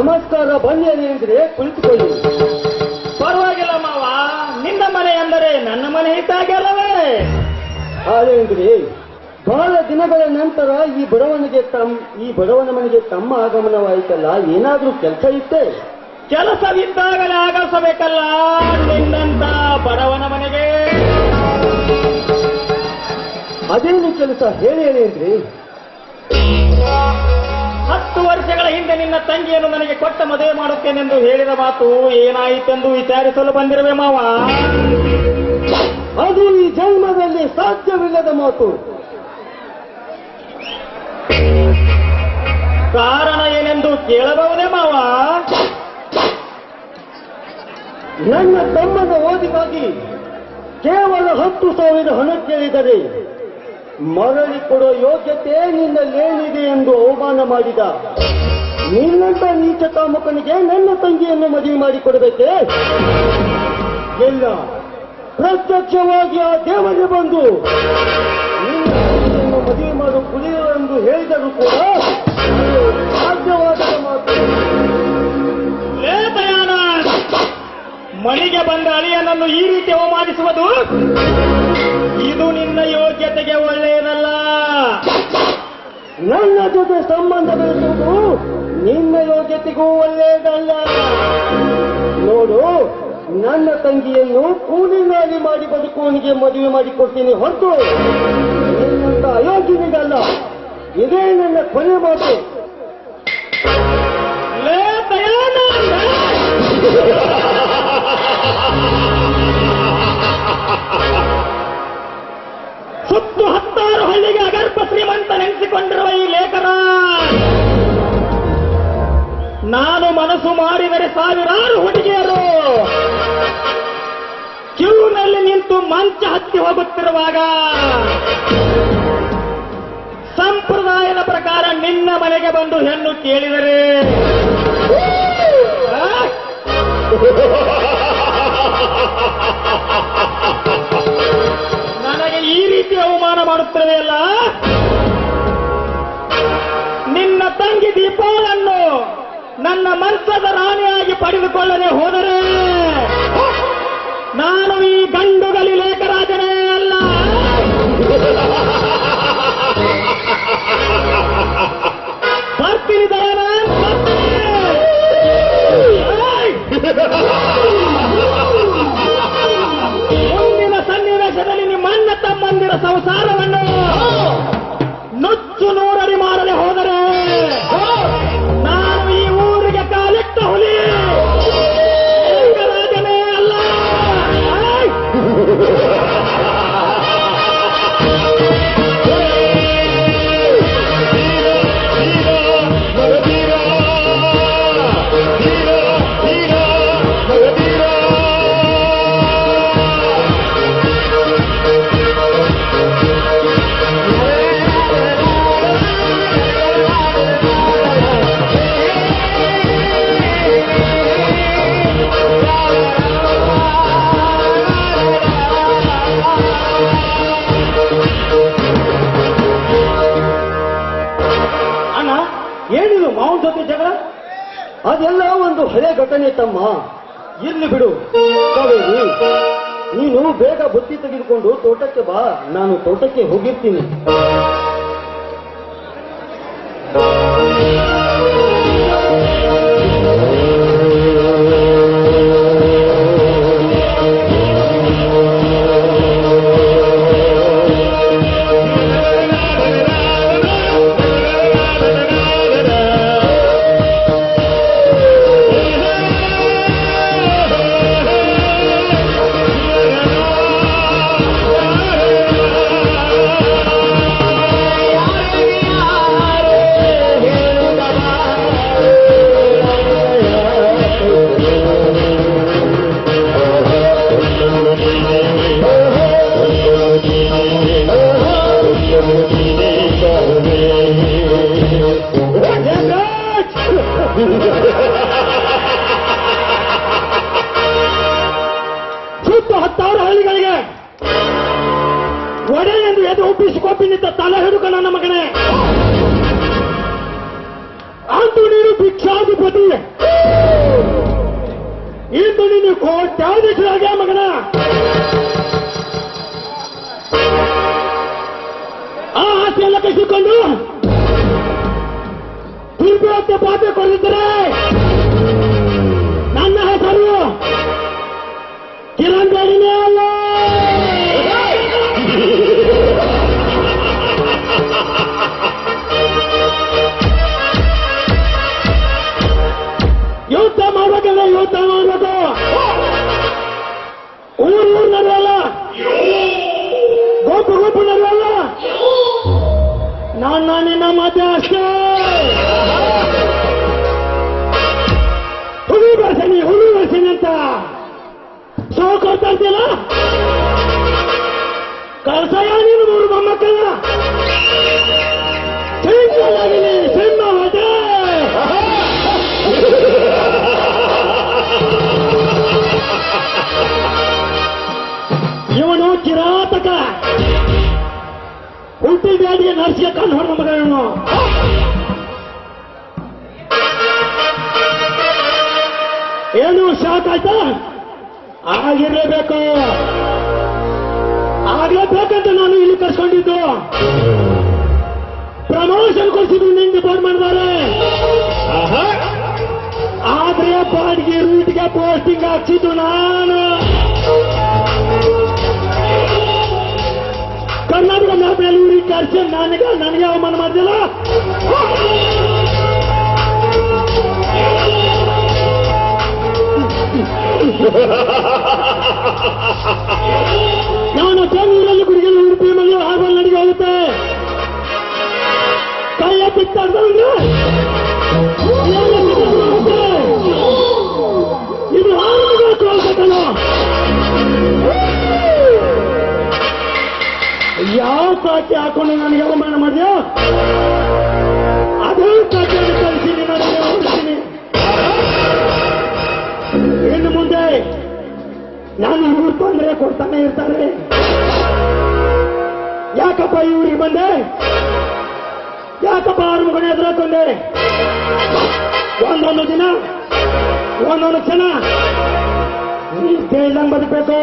ನಮಸ್ಕಾರ ಬನ್ನಿ ಅಂದ್ರೆ ಕುಳಿತುಕೊಳ್ಳಿ. ಪರವಾಗಿಲ್ಲ ಮಾವ. ನಿನ್ನ ಮನೆ ಅಂದರೆ ನನ್ನ ಮನೆ ಇದ್ದಾಗಲ್ಲವೇ ಆದ್ರೆ ಬಹಳ ದಿನಗಳ ನಂತರ ಈ ಬಡವನಿಗೆ ತಮ್ಮ ಈ ಬಡವನ ಮನೆಗೆ ತಮ್ಮ ಆಗಮನವಾಯಿತಲ್ಲ ಏನಾದ್ರೂ ಕೆಲಸ ಇತ್ತೆ? ಕೆಲಸವಿದ್ದಾಗಲೇ ಆಗಸಬೇಕಲ್ಲ ನಿನ್ನಂತ ಬಡವನ ಮನೆಗೆ. ಅದೇನು ಕೆಲಸ ಹೇಳಿ ಹೇಳಿ ಅಂದ್ರೆ ಹತ್ತು ವರ್ಷಗಳ ಹಿಂದೆ ನಿನ್ನ ತಂಗಿಯನ್ನು ನನಗೆ ಕೊಟ್ಟ ಮದುವೆ ಮಾಡುತ್ತೇನೆಂದು ಹೇಳಿದ ಮಾತು ಏನಾಯಿತೆಂದು ವಿಚಾರಿಸಲು ಬಂದಿರುವೆ ಮಾವ. ಅದು ಈ ಜನ್ಮದಲ್ಲಿ ಸಾಧ್ಯವಿಲ್ಲದ ಮಾತು. ಕಾರಣ ಏನೆಂದು ಕೇಳಬಹುದೇ ಮಾವ? ನನ್ನ ತಮ್ಮನ ಓದಿಗಾಗಿ ಕೇವಲ ಹತ್ತು ಸಾವಿರ ಹಣ ಕೇಳಿದರೆ ಮರಳಿ ಕೊಡೋ ಯೋಗ್ಯತೆ ನಿನ್ನಲ್ಲೇನಿದೆ ಎಂದು ಅವಮಾನ ಮಾಡಿದ. ನಿನ್ನಂತ ನೀಚ ಕಾಮಕನಿಗೆ ನನ್ನ ತಂಗಿಯನ್ನು ಮದುವೆ ಮಾಡಿಕೊಡಬೇಕೆ? ಇಲ್ಲ ಪ್ರತ್ಯಕ್ಷವಾಗಿ ಆ ದೇವರಿಗೆ ಬಂದು, ನಿನ್ನ ಮದುವೆ ಮಾಡು ಕುಡಿಯುವ ಎಂದು ಹೇಳಿದರೂ ಕೂಡ ಸಾಧ್ಯವಾದ ಮಾತು. ಮನೆಗೆ ಬಂದ ಅಳಿಯನನ್ನು ಈ ರೀತಿ ಅವಮಾನಿಸುವುದು? ಇದು ನಿನ್ನ ಯೋಗ್ಯತೆಗೆ ಒಳ್ಳೆಯದಲ್ಲ. ನನ್ನ ಜೊತೆ ಸಂಬಂಧ ಬೆಳೆಸುವುದು ನಿನ್ನ ಯೋಗ್ಯತೆಗೂ ಒಳ್ಳೆಯದಲ್ಲ. ನೋಡು, ನನ್ನ ತಂಗಿಯನ್ನು ಕೂಲಿನಾಗಿ ಮಾಡಿ ಬದುಕುವನಿಗೆ ಮದುವೆ ಮಾಡಿಕೊಡ್ತೀನಿ ಹೊರತು ಅಯೋಗ್ಯನಿಗಲ್ಲ. ಇದೇ ನನ್ನ ಕೊನೆ ಮಾತು. ಮನಸ್ಸು ಮಾಡಿದರೆ ಸಾವಿರಾರು ಹುಡುಗಿಯರು. ಕ್ಯೂನಲ್ಲಿ ನಿಂತು ಮಂಚ ಹತ್ತಿ ಹೋಗುತ್ತಿರುವಾಗ ಸಂಪ್ರದಾಯದ ಪ್ರಕಾರ ನಿನ್ನ ಮನೆಗೆ ಬಂದು ಹೆಣ್ಣು ಕೇಳಿದರೆ. ನನ್ನ ಮಂತ್ರದ ರಾಣಿಯಾಗಿ ಪಡೆದುಕೊಳ್ಳದೆ ಹೋದರೆ ನಾನು ಈ ಗಂಡುಗಲಿ ಲೇಖರಾಜನೇ ಅದೆಲ್ಲ ಒಂದು ಹಳೆ ಘಟನೆ ತಮ್ಮ. ಇರ್ಲಿ ಬಿಡು, ಕಾವೇರಿ. ನೀನು ಬೇಗ ಬುತ್ತಿ ತೆಗೆದುಕೊಂಡು ತೋಟಕ್ಕೆ ಬಾ. ನಾನು ತೋಟಕ್ಕೆ ಹೋಗಿರ್ತೀನಿ. ಸಾವಿರ ಹಳ್ಳಿಗಳಿಗೆ ಒಡೆ ಎಂದು ಎದೆ ಒಪ್ಪಿಸಿಕೊಪ್ಪಿ ತಲೆ ಹಿಡುಕ ನನ್ನ ಮಗನೇ. ಅಂದು ನೀನು ಭಿಕ್ಷಾಧಿಪತಿ. ಇಂದು ನೀನು ಕೋಟ್ಯಾಧೀಶರಾಗ ಮಗನ. ಆ ಆಸೆಯೆಲ್ಲ ಕಸಿಕೊಂಡು ಅಂತ ಪಾತ್ರೆ ಕೊಡಿದ್ದರೆ ಬೇಡಿನೇ ಅಲ್ಲ ಯುದ್ಧ ಮಾಡಬೇಕಲ್ಲ ಯುದ್ಧ ಮಾಡ್ಬೇಕು. ಊರು ಊರು ನಡೆಯಲ್ಲ ಗೋಪು ಗೋಪು ನಡೆಯಲ್ಲ ನಾನ್ ನಿನ್ನ ಮಧ್ಯ ಅಷ್ಟೇ. ಹುಲಿ ಬರ್ಸನಿ ಹುಲಿ ಬರ್ಸನಿ ಅಂತ. ಸೋ ಕೊಡ್ತಾ ಇದ್ದಿಲ್ಲ ಕಳ್ಸಯ್ಯ ನೀನು ಮೂರು ಮೊಮ್ಮಕ್ಕಳ ಸಿಂಹವಾಗಿನಿ ಸಿಂಹವಾದೆ ಇವನು ಕಿರಾತಕ. ಉಲ್ಟಿ ಬ್ಯಾಡಿಗೆ ನರ್ಸಿಗೆ ಕಣ್ಣು ಹೊಡೆದ ಮಗ ಇವನು ಏನು ಶಾಕ್ ಆಯ್ತಾ? ಆಗಿರ್ಲೇಬೇಕು ಆಗ್ಲೇಬೇಕಂತ ನಾನು ಇಲ್ಲಿ ಕರ್ಸ್ಕೊಂಡಿದ್ದು ಪ್ರಮೋಷನ್ ಕೊಡ್ಸಿದ್ದು ನಿಂಗೆ ಡಿಪಾರ್ಟ್ಮೆಂಟ್ ಮಾಡಿದ್ದಾರೆ ಆದ್ರೆ ಬಾಡಿಗೆ ರೂಟ್ಗೆ ಪೋಸ್ಟಿಂಗ್ ಹಾಕ್ಸಿದ್ದು ನಾನು ಕರ್ನಾಟಕ ಮ್ಯಾಪ್ನಲ್ಲಿ ಊರಿಗೆ ಕರ್ಸಿ ನನಗೆ ನನಗೆ ಅವಮಾನ ಮಾಡಿದಿಲ್ಲ ಯಾವ ಸಾಕಿ ಹಾಕೊಂಡು ನನಗೆ ಅವಮಾನ ಮಾಡಿದ್ಯಾ ಅದೇ ಸಾಕಿಯನ್ನು ಕಳಿಸಿ ನನಗೆ ಹೋಗ್ತೀನಿ ಇನ್ನು ಮುಂದೆ ನಾನು ಇವ್ರು ತೊಂದರೆ ಕೊಡ್ತಾನೆ ಇರ್ತಾರೆ ಯಾಕಪ್ಪ ಇವ್ರಿಗೆ ಬಂದೆ? ಯಾಕಪ್ಪ ಅವ್ರ ಮಗನ ಎದುರಾಕೊಂಡೆ ಒಂದೊಂದು ದಿನ ಒಂದೊಂದು ಕ್ಷಣ. ನೀ ಕೇಳ್ದಂಗೆ ಬದುಕಬೇಕು.